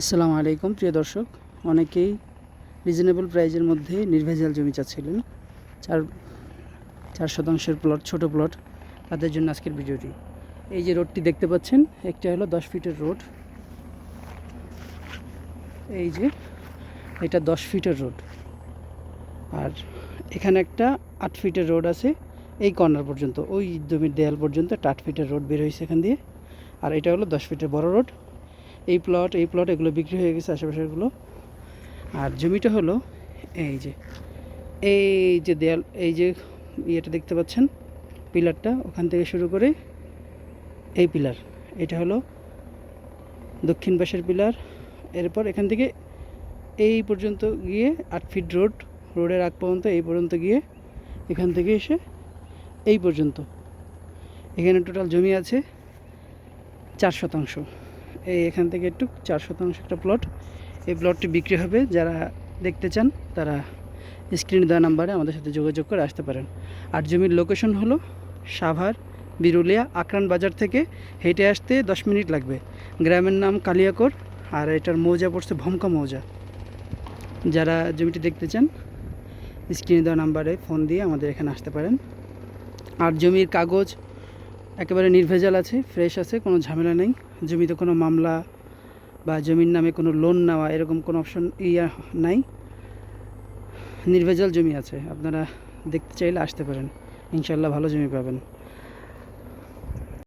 আসসালামু আলাইকুম, প্রিয় দর্শক। অনেকেই রিজনেবল প্রাইজের মধ্যে নির্ভেজাল জমি চাচ্ছিলেন। চার চার শতাংশের প্লট ছোট প্লট তাদের জন্য আজকের ভিডিওটি। এই যে রোডটি দেখতে পাচ্ছেন, একটা হলো দশ ফিটের রোড এই যে এটা দশ ফিটের রোড আর এখানে একটা আট ফিটের রোড আছে, এই কর্নার পর্যন্ত। ওই জমির দেয়াল পর্যন্ত একটা আট ফিটের রোড বের হয়েছে এখান দিয়ে। আর এটা হলো দশ ফিটের বড় রোড এই প্লট এই প্লট এগুলো বিক্রি হয়ে গেছে আশেপাশেরগুলো আর জমিটা হলো এই যে এই যে দেয়াল, এই যে ইয়েটা দেখতে পাচ্ছেন, পিলারটা, ওখান থেকে শুরু করে এই পিলার। এটা হলো দক্ষিণ পাশের পিলার। এরপর এখান থেকে এই পর্যন্ত গিয়ে আট ফিট রোড রোডের আগ পর্যন্ত, এই পর্যন্ত গিয়ে এখান থেকে এসে এই পর্যন্ত। এখানে টোটাল জমি আছে চার শতাংশ। এই এখান থেকে একটু চার শতাংশ একটা প্লট এই প্লটটি বিক্রি হবে, যারা দেখতে চান তারা স্ক্রিনে দেওয়া নাম্বারে আমাদের সাথে যোগাযোগ করে আসতে পারেন। আর জমির লোকেশন হলো সাভার, বিরুলিয়া, আকরান বাজার থেকে হেঁটে আসতে দশ মিনিট লাগবে। গ্রামের নাম কালিয়াকর, আর এটার মৌজা পড়ছে ভমকা মৌজা। যারা জমিটি দেখতে চান স্ক্রিনে দেওয়া নাম্বারে ফোন দিয়ে আমাদের এখানে আসতে পারেন। আর জমির কাগজ একেবারে নির্ভেজাল আছে ফ্রেশ আছে, কোনো ঝামেলা নেই। জমিতে কোনো মামলা বা জমির নামে কোনো লোন নেওয়া এরকম কোনো অপশন ইয়া নাই। নির্ভেজাল জমি আছে, আপনারা দেখতে চাইলে আসতে পারেন। ইনশাল্লাহ ভালো জমি পাবেন।